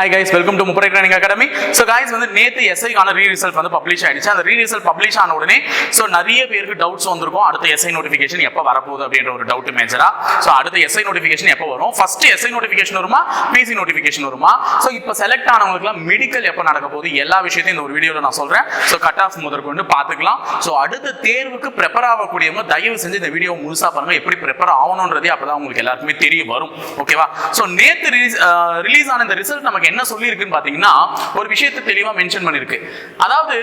Hi guys welcome to முப்பரை training academy so guys வந்து நேற்று எஸ்ஐக்கான ரீ ரிசல்ட் வந்து பப்ளிஷ் ஆயிடுச்சு. அந்த ரீ ரிசல்ட் பப்ளிஷ் ஆன உடனே ஸோ நிறைய பேருக்கு டவுட்ஸ் வந்திருக்கும். அடுத்த எஸ்ஐ நோட்டிஃபிகேஷன் எப்போ வரப்போகுது அப்படின்ற ஒரு டவுட் மேஜரா ஸோ அடுத்த எஸ்ஐ நோட்டிஃபிகேஷன் எப்போ வரும்? ஃபர்ஸ்ட் எஸ்ஐ நோட்டிஃபிகேஷன் வருமா? பிசி நோட்டிஃபிகேஷன் வருமா? ஸோ இப்போ செலக்ட் ஆனவங்களுக்குலாம் மெடிக்கல் எப்போ நடக்க போகுது? எல்லா விஷயத்தையும் இந்த ஒரு வீடியோவில் நான் சொல்கிறேன் ஸோ கட் ஆஃப் முதற்கொண்டு பார்த்துக்கலாம். ஸோ அடுத்த தேர்வுக்கு ப்ரிப்பேர் ஆகக்கூடியவங்க தயவு செஞ்சு இந்த வீடியோ முழுசாக பாருங்க. எப்படி ப்ரிப்பேர் ஆகணுன்றதே அப்பதான் உங்களுக்கு எல்லாருக்குமே தெரிய வரும். ஓகேவா ஸோ நேற்று ரிலீஸ் ஆன இந்த ரிசல்ட் நமக்கு என்ன சொல்லியிருக்குன்னு பார்த்தீங்கன்னா ஒரு விஷயத்தை தெளிவாக மென்ஷன் பண்ணியிருக்கு. அதாவது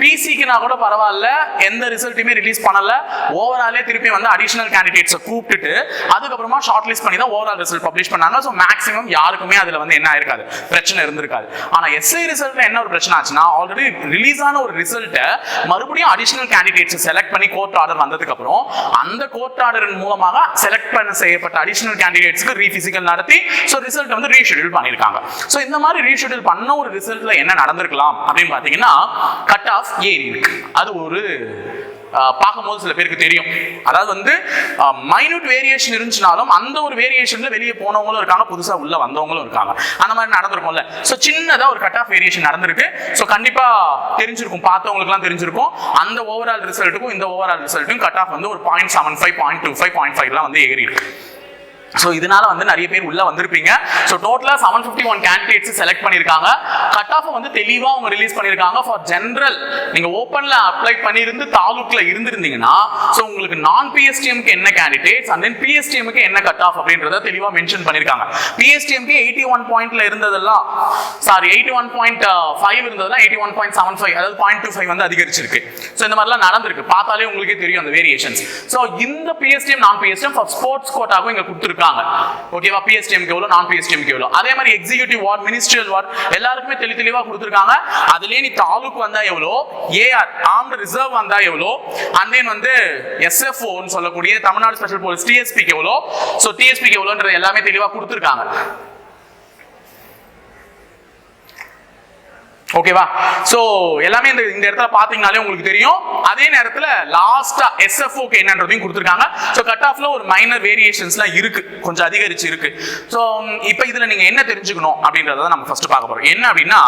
பிசிக்குனா கூட பரவாயில்ல எந்த ரிசல்ட்டுமே ரிலீஸ் பண்ணல. ஓவராலே திருப்பி வந்து அடிஷனல் கேண்டிடேட்ஸை கூப்பிட்டுட்டு அதுக்கப்புறமா ஷார்ட் லிஸ்ட் பண்ணி தான் ஓவரால் ரிசல்ட் பப்ளிஷ் பண்ணாங்க. ஸோ மேக்ஸிமம் யாருக்குமே அதில் வந்து என்ன ஆயிருக்காது. பிரச்சனை இருந்திருக்காது. ஆனால் எஸ்ஐ ரிசல்ட்ல என்ன ஒரு பிரச்சனை ஆச்சுன்னா ஆல்ரெடி ரிலீஸ் ஆன ஒரு ரிசல்ட்டை மறுபடியும் அடிஷனல் கேண்டிடேட்ஸ் செலக்ட் பண்ணி கோர்ட் ஆர்டர் வந்ததுக்கு அப்புறம் அந்த கோர்ட் ஆர்டரின் மூலமாக செலக்ட் பண்ண செய்யப்பட்ட அடிஷனல் கேண்டிடேட்ஸ்க்கு ரீபிசிக்கல் நடத்தி ஸோ ரிசல்ட் வந்து ரீஷெடியூல் பண்ணியிருக்காங்க. ஸோ இந்த மாதிரி ரீஷெடியூல் பண்ண ஒரு ரிசல்ட்ல என்ன நடந்திருக்கலாம் அப்படின்னு பார்த்தீங்கன்னா கட் ஆஃப் ஆஃப் இருக்கு. அது ஒரு பார்க்கும்போது சில பேருக்கு தெரியும். அதாவது வந்து மைனூட் வேரியேஷன் இருந்துச்சுனாலும் அந்த ஒரு வேரியேஷன்ல வெளியே போனவங்களும் இருக்காங்க புதுசா உள்ள வந்தவங்களும் இருக்காங்க. அந்த மாதிரி நடந்திருக்கும்ல. ஸோ சின்னதா ஒரு கட் ஆஃப் வேரியேஷன் நடந்திருக்கு. ஸோ கண்டிப்பா தெரிஞ்சிருக்கும். பார்த்தவங்களுக்குலாம் தெரிஞ்சிருக்கும். அந்த ஓவரால் ரிசல்ட்டுக்கும் இந்த ஓவரால் ரிசல்ட்டும் கட் ஆஃப் வந்து ஒரு point seven five point two five point ஃபைவ்லாம் வந்து ஏறி இருக்கு ஸோ இதனால வந்து நிறைய பேர் உள்ள வந்திருப்பீங்க. ஸோ டோட்டலாக seven fifty one candidates select பண்ணியிருக்காங்க. கட் ஆஃப் வந்து தெளிவாக அவங்க ரிலீஸ் பண்ணியிருக்காங்க. ஃபார் ஜென்ரல் நீங்கள் ஓப்பனில் அப்ளை பண்ணியிருந்து தாலூக்கில் இருந்திருந்தீங்கன்னா ஸோ உங்களுக்கு நான் பிஎஸ்டிஎம்க்கு என்ன கேண்டிடேட்ஸ் அண்ட் தென் பிஎஸ்டிஎம்க்கு என்ன கட் ஆஃப் அப்படின்றத தெளிவாக மென்ஷன் பண்ணியிருக்காங்க. பிஎஸ்டிஎம்க்கு எயிட்டி ஒன் பாயிண்ட்ல இருந்ததெல்லாம் sorry eighty one point five இருந்ததெல்லாம் eighty one point seven five அதாவது பாயிண்ட் டூ ஃபைவ் வந்து அதிகரிச்சிருக்கு. ஸோ இந்த மாதிரிலாம் நடந்திருக்கு. பார்த்தாலே உங்களுக்கே தெரியும் அந்த வேரியேஷன்ஸ் ஸோ இந்த பிஎஸ்டிஎம் நான் பிஎஸ்டிஎம் ஃபார் ஸ்போர்ட்ஸ் கோட்டாகவும் இங்க கொடுத்துருக்காங்க ஓகேவா பிஎஸ்டிஎம்க்கு எவ்வளோ நான் பிஎஸ்டிஎம்க்கு எவ்வளோ அதே மாதிரி எக்ஸிகூட்டிவ் வார்ட் மினிஸ்ட்ரியல் வார்ட் எல்லாருக்குமே தெளி தெளிவாக கொடுத்துருக்காங்க. அதுலேயே நீ தாலுக்கு வந்தா எவ்வளோ? ஏஆர் ஆர்ம்டு ரிசர்வ் வந்தா எவ்வளோ? அண்ட் தென் வந்து எஸ்எஃப்ஓன்னு சொல்லக்கூடிய தமிழ்நாடு ஸ்பெஷல் போலீஸ் டிஎஸ்பிக்கு எவ்வளோ? ஸோ டிஎஸ்பிக்கு எவ்வளோன்றது எல்லாமே தெளிவாக கொடுத்துருக்காங்க. ஓகேவா ஸோ எல்லாமே இந்த இந்த இடத்துல பார்த்தீங்கன்னாலே உங்களுக்கு தெரியும். அதே நேரத்தில் லாஸ்டா எஸ்எஃப்ஓக்கு என்னன்றதையும் கொடுத்துருக்காங்க. ஸோ கட் ஆஃப்ல ஒரு மைனர் வேரியேஷன்ஸ்லாம் இருக்கு. கொஞ்சம் அதிகரிச்சு இருக்கு ஸோ இப்போ இதில் நீங்கள் என்ன தெரிஞ்சுக்கணும் அப்படின்றத நம்ம ஃபர்ஸ்ட் பார்க்க போறோம். என்ன அப்படின்னா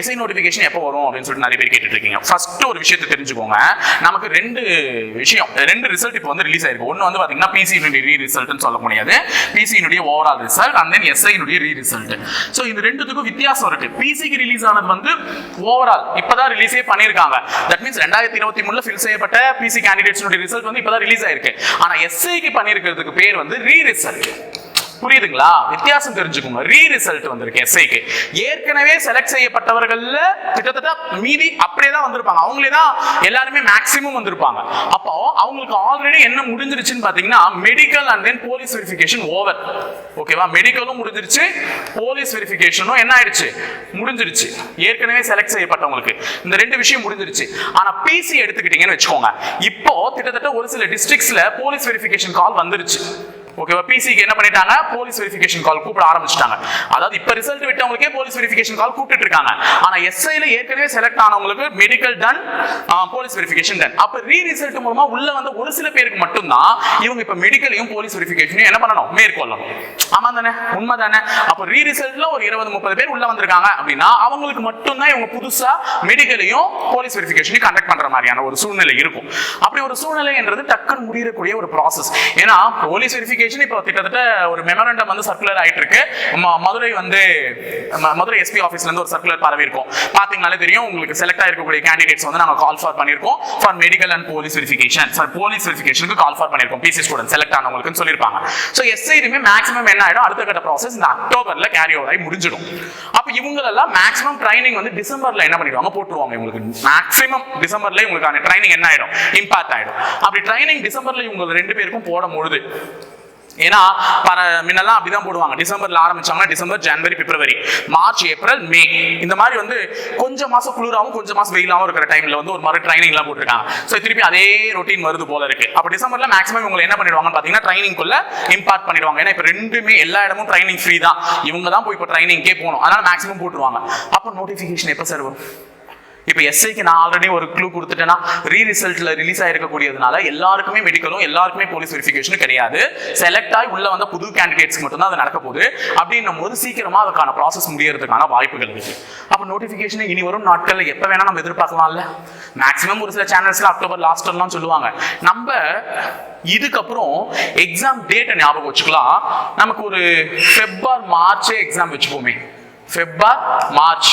எஸ்ஐ நோட்டிஃபிகேஷன் எப்போ வரும் அப்படின்னு சொல்லிட்டு நிறைய பேர் கேட்டுட்டு இருக்கீங்க ஃபர்ஸ்ட் ஒரு விஷயத்தை தெரிஞ்சுக்கோங்க. நமக்கு ரெண்டு விஷயம் ரெண்டு ரிசல்ட் இப்போ வந்து ரிலீஸ் ஆயிருக்கு. ஒன்று வந்து பார்த்தீங்கன்னா பிசியினுடைய ரீ ரிசல்ட்னு சொல்ல முடியாது. பிசியினுடைய ஓவரால் ரிசல்ட் அண்ட் தென் எஸ்ஐனுடைய ரீ ரிசல்ட் ஸோ இந்த ரெண்டுத்துக்கும் வித்தியாசம் இருக்கு. பிசிக்கு ரிலீஸ் ஆனது வந்து ஓவரால் இப்பதான் ரிலீஸே பண்ணிருக்காங்க தட் மீன்ஸ் ரெண்டாயிரத்தி இருபத்தி மூணுல ஃபில் செய்யப்பட்ட பிசி கேண்டிடேட்ஸ் ரிசல்ட் வந்து இப்பதான் ரிலீஸ் ஆயிருக்கு. ஆனா எஸ்ஐக்கு பண்ணிருக்கிறதுக்கு பேர் வந்து ரீ ரிசல்ட் புரியுதுங்களா? வித்தியாசம் தெரிஞ்சுக்கோங்க. ரீ ரிசல்ட் வந்திருக்கு எஸ்ஐக்கு ஏற்கனவே செலக்ட் செய்யப்பட்டவர்கள்ல கிட்டத்தட்ட மீதி அப்படியே தான் வந்திருப்பாங்க. அவங்களே தான் எல்லாருமே மேக்ஸிமம் வந்திருப்பாங்க. அப்போ அவங்களுக்கு ஆல்ரெடி என்ன முடிஞ்சிருச்சுன்னு பாத்தீங்கன்னா medical and then police verification over ஓகேவா மெடிக்கலும் முடிஞ்சிருச்சு போலீஸ் வெரிஃபிகேஷனும் என்ன ஆயிடுச்சு? முடிஞ்சிருச்சு. ஏற்கனவே செலக்ட் செய்யப்பட்டவங்களுக்கு. இந்த ரெண்டு விஷயம் முடிஞ்சிருச்சு. ஆனா பிசி எடுத்துக்கிட்டீங்கன்னு வச்சுக்கோங்க. இப்போ கிட்டத்தட்ட ஒரு சில டிஸ்ட்ரிக்ட்ஸ்ல போலீஸ் வெரிஃபிகேஷன் கால் வந்துருச்சு. ஓகேவா பிசிக்கு என்ன பண்ணிட்டாங்க? போலீஸ் வெரிஃபிகேஷன் கால் கூப்பிட ஆரம்பிச்சிட்டாங்க. அதாவது இப்ப ரிசல்ட் விட்டவங்களுக்கே போலீஸ் வெரிஃபிகேஷன் கால் கூப்பிட்டு இருக்காங்க. ஆனா எஸ்ஐல ஏற்கனவே select ஆனவங்களுக்கு medical done police verification done அப்ப ரீ ரிசல்ட் மூலமா உள்ள வந்து ஒரு சில பேருக்கு மட்டும்தான் இவங்க இப்ப மெடிக்கலையும் போலீஸ் வெரிஃபிகேஷனையும் என்ன பண்ணணும்? மேற்கொள்ளணும். ஆமா தானே? உண்மை தானே அப்ப ரீ ரிசல்ட்ல ஒரு இருபது முப்பது பேர் உள்ள வந்திருக்காங்க அப்படின்னா அவங்களுக்கு மட்டும்தான் இவங்க புதுசா மெடிக்கலையும் போலீஸ் வெரிஃபிகேஷனையும் கண்டக்ட் பண்ற மாதிரியான ஒரு சூழ்நிலை இருக்கும். அப்படி ஒரு சூழ்நிலைன்றது டக்குன்னு முடியக்கூடிய ஒரு ப்ராசஸ் ஏன்னா போலீஸ் வெரிஃபிகேஷன் இப்போ கிட்டத்தட்ட ஒரு மெமரண்டம் வந்து சர்க்குலர் ஆயிட்டு இருக்கு மதுரை வந்து மதுரை எஸ்பி ஆஃபீஸ்ல இருந்து ஒரு சர்க்குலர் பரவி இருக்கும். பாத்தீங்கனாலே தெரியும் உங்களுக்கு செலக்ட் ஆயிருக்கக்கூடிய கேண்டிடேட்ஸ் வந்து நாங்கள் கால் ஃபார் பண்ணிருக்கோம் for medical and police verification sir police வெரிஃபிகேஷனுக்கு call for பண்ணிருக்கோம் பிசி ஸ்டூடெண்ட் செலக்ட் ஆனவங்களுக்குன்னு சொல்லிருப்பாங்க ஸோ எஸ்ஐலுமே மேக்ஸிமம் என்ன ஆயிடும்? அடுத்த கட்ட ப்ராசஸ் இந்த அக்டோபர்ல கேரி ஓவர் ஆகி முடிஞ்சிடும். அப்போ இவங்களெல்லாம் மேக்ஸிமம் ட்ரைனிங் வந்து டிசம்பர்ல என்ன பண்ணிடுவாங்க? போட்டுருவாங்க இவங்களுக்கு. மேக்ஸிமம் டிசம்பர்ல இவங்களுக்கான ட்ரைனிங் என்ன ஆயிடும்? இம்பாக்ட் ஆயிடும். அப்படி ட்ரைனிங் டிசம்பர்ல இவங்க ரெண்டு பேருக்கும் போடும் பொழுது ஏன்னா பர முன்னெல்லாம் அப்படிதான் போடுவாங்க. டிசம்பர்ல ஆரம்பிச்சாங்கன்னா டிசம்பர் ஜனவரி பிப்ரவரி மார்ச் ஏப்ரல் மே இந்த மாதிரி வந்து கொஞ்சம் மாசம் குளிராவும் கொஞ்சம் மாசம் வெயிலாகவும் இருக்கிற டைம்ல வந்து ஒரு மாதிரி ட்ரைனிங் எல்லாம் போட்டிருக்காங்க. ஸோ திருப்பி அதே ரொட்டீன் வருது போல இருக்கு. அப்போ டிசம்பர்ல மேக்ஸிமம் இவங்க என்ன பண்ணிடுவாங்கன்னு பாத்தீங்கன்னா ட்ரைனிங்குள்ள இம்பார்ட் பண்ணிடுவாங்க. ஏன்னா இப்போ ரெண்டுமே எல்லா இடமும் ட்ரைனிங் ஃப்ரீ தான். இவங்க தான் போய் இப்போ ட்ரைனிங்கே போகணும். அதனால மேக்ஸிமம் போட்டுருவாங்க. அப்போ நோட்டிஃபிகேஷன் எப்போ சார் வரும்? இப்போ எஸ்ஐக்கு நான் ஆல்ரெடி ஒரு க்ளூ கொடுத்துட்டேன்னா ரீ ரிசல்ட்ல ரிலீஸ் ஆயிருக்கக்கூடியதுனால எல்லாருக்குமே மெடிக்கலும் எல்லாருக்குமே போலீஸ் வெரிஃபிகேஷனும் கிடையாது. செலக்ட் ஆகி உள்ள வந்த புது கேண்டிடேட்ஸ்க்கு மட்டும்தான் அது நடக்க போகுது. அப்படின்னும் போது சீக்கிரமா அதுக்கான ப்ராசஸ் முடியறதுக்கான வாய்ப்புகள் இருக்கு. அப்போ நோட்டிஃபிகேஷன் இனி வரும் நாட்களில் எப்போ வேணா நம்ம எதிர்பார்க்கலாம்ல? மேக்ஸிமம் ஒரு சில சேனல்ஸ்ல அக்டோபர் லாஸ்ட்லாம் சொல்லுவாங்க. நம்ம இதுக்கப்புறம் எக்ஸாம் டேட்டை ஞாபகம் வச்சுக்கலாம். நமக்கு ஒரு ஃபெப்ரவரி மார்ச்சே எக்ஸாம் வச்சுப்போமே. ஃபெப்ரவரி மார்ச்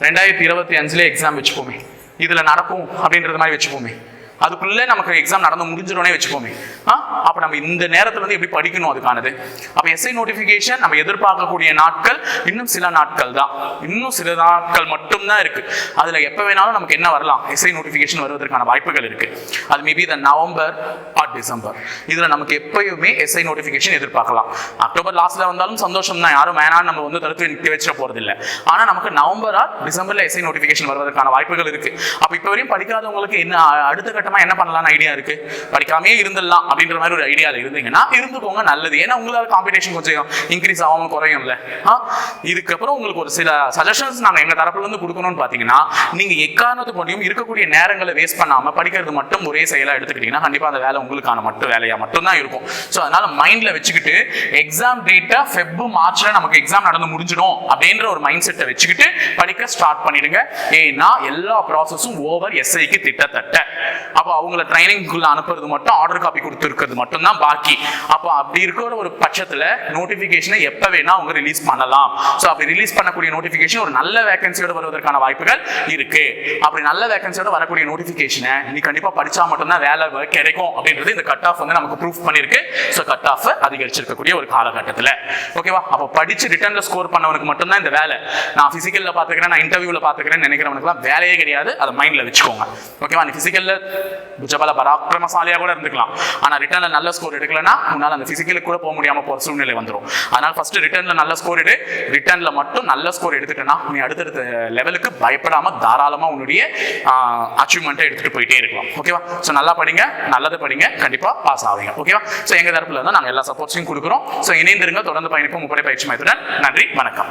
ரெண்டாயிரத்தி இருபத்தி அஞ்சுலேயே எக்ஸாம் வச்சுப்போமே. இதில் நடக்கும் அப்படின்றது மாதிரி வச்சுப்போமே. அதுக்குள்ளே நமக்கு எக்ஸாம் நடந்து முடிஞ்சிடனே வச்சுக்கோமே ஆ? அப்போ நம்ம இந்த நேரத்தில் வந்து எப்படி படிக்கணும் அதுக்கானது? அப்போ எஸ்ஐ நோட்டிஃபிகேஷன் நம்ம எதிர்பார்க்கக்கூடிய நாட்கள் இன்னும் சில நாட்கள் தான். இன்னும் சில நாட்கள் மட்டும்தான் இருக்கு. அதில் எப்போ வேணாலும் நமக்கு என்ன வரலாம்? எஸ்ஐ நோட்டிஃபிகேஷன் வருவதற்கான வாய்ப்புகள் இருக்கு. அது மேபி இந்த நவம்பர் டிசம்பர் இதுல நமக்கு எப்பயுமே எஸ்ஐ நோட்டிபிகேஷன் எதிர்பார்க்கலாம். அக்டோபர் லாஸ்ட்ல வந்தாலும் சந்தோஷம் தான். யாரும் வேணாம் நம்ம வந்து தடுத்து நிற்க வச்சிட போறது இல்ல ஆனா நமக்கு நவம்பர் ஆர் டிசம்பர்ல எஸ்ஐ நோட்டிபிகேஷன் வருவதற்கான வாய்ப்புகள் இருக்கு. அப்ப இப்ப வரையும் படிக்காதவங்களுக்கு என்ன அடுத்த கட்டமா என்ன பண்ணலாம்னு ஐடியா இருக்கு? படிக்காமே இருந்துடலாம் அப்படின்ற மாதிரி ஒரு ஐடியா இருந்தீங்கன்னா இருந்துக்கோங்க நல்லது. ஏன்னா உங்களால காம்படிஷன் கொஞ்சம் இன்க்ரீஸ் ஆகும் குறையும்ல. இதுக்கப்புறம் உங்களுக்கு ஒரு சில சஜஷன்ஸ் நாங்க எங்க தரப்புல இருந்து கொடுக்கணும்னு பாத்தீங்கன்னா நீங்க எக்காரணத்து கொண்டும் இருக்கக்கூடிய நேரங்களை வேஸ்ட் பண்ணாம படிக்கிறது மட்டும் ஒரே செயலா எடுத்துக்கிட்டீங்கன்னா கண்டிப்பா அந்த வேலை உங்களுக்கு அதுக்கான மட்டும் வேலையா மட்டும் தான் இருக்கும். ஸோ அதனால மைண்ட்ல வச்சுக்கிட்டு எக்ஸாம் டேட்டை ஃபெப்பு மார்ச்ல நமக்கு எக்ஸாம் நடந்து முடிஞ்சிடும் அப்படின்ற ஒரு மைண்ட் செட்டை வச்சுக்கிட்டு படிக்க ஸ்டார்ட் பண்ணிடுங்க. ஏன்னா எல்லா ப்ராசஸும் ஓவர் எஸ்ஐக்கு திட்டத்தட்ட அப்போ அவங்கள ட்ரைனிங்குள்ள அனுப்புறது மட்டும் ஆர்டர் காப்பி கொடுத்துருக்கிறது மட்டும் தான் பாக்கி. அப்போ அப்படி இருக்கிற ஒரு பட்சத்துல நோட்டிபிகேஷனை எப்ப வேணா அவங்க ரிலீஸ் பண்ணலாம். ஸோ அப்படி ரிலீஸ் பண்ணக்கூடிய நோட்டிபிகேஷன் ஒரு நல்ல வேகன்சியோட வருவதற்கான வாய்ப்புகள் இருக்கு. அப்படி நல்ல வேகன்சியோட வரக்கூடிய நோட்டிபிகேஷனை நீ கண்டிப்பா படிச்சா மட்டும்தான் வேலை கிடைக்கும் அப்படின்றது இந்த கட் ஆஃப் வந்து நமக்கு ப்ரூஃப் பண்ணிருக்கு ஸோ கட் ஆஃப் அதிகரிச்சிருக்கக்கூடிய ஒரு காலகட்டத்தில். ஓகேவா அப்போ படிச்சு ரிட்டர்ன்ல ஸ்கோர் பண்ணவனுக்கு மட்டும்தான் இந்த வேலை. நான் பிசிக்கல்ல பார்த்துக்கிறேன் நான் இன்டர்வியூல பாத்துக்கிறேன்னு நினைக்கிறவனுக்குலாம் வேலையே கிடையாது. அதை மைண்ட்ல வச்சுக்கோங்க. ஓகேவா நீ பிசிக்கல்ல புஜபல பராக்கிரமசாலியாக கூட இருந்துக்கலாம். ஆனால் ரிட்டர்னில் நல்ல ஸ்கோர் எடுக்கலன்னா உன்னால் அந்த பிசிக்கலுக்கு கூட போக முடியாமல் போகிற சூழ்நிலை வந்துடும் அதனால் ஃபர்ஸ்ட் ரிட்டர்னில் நல்ல ஸ்கோர் எடு. ரிட்டர்னில் மட்டும் நல்ல ஸ்கோர் எடுத்துட்டேன்னா நீ அடுத்தடுத்த லெவலுக்கு பயப்படாமல் தாராளமாக உன்னுடைய அச்சீவ்மெண்ட்டை எடுத்துகிட்டு போயிட்டே இருக்கலாம். ஓகேவா ஸோ நல்லா படிங்க நல்லது படிங்க. கண்டிப்பா பாஸ் ஆவீங்க. ஓகேவா ஸோ எங்க தரப்புல இருந்து நாங்கள் எல்லா சப்போர்ட்ஸையும் கொடுக்குறோம். ஸோ இணைந்திருங்க தொடர்ந்து பயணிப்போம். முப்படை பயிற்சி மையத்துடன் நன்றி. வணக்கம்.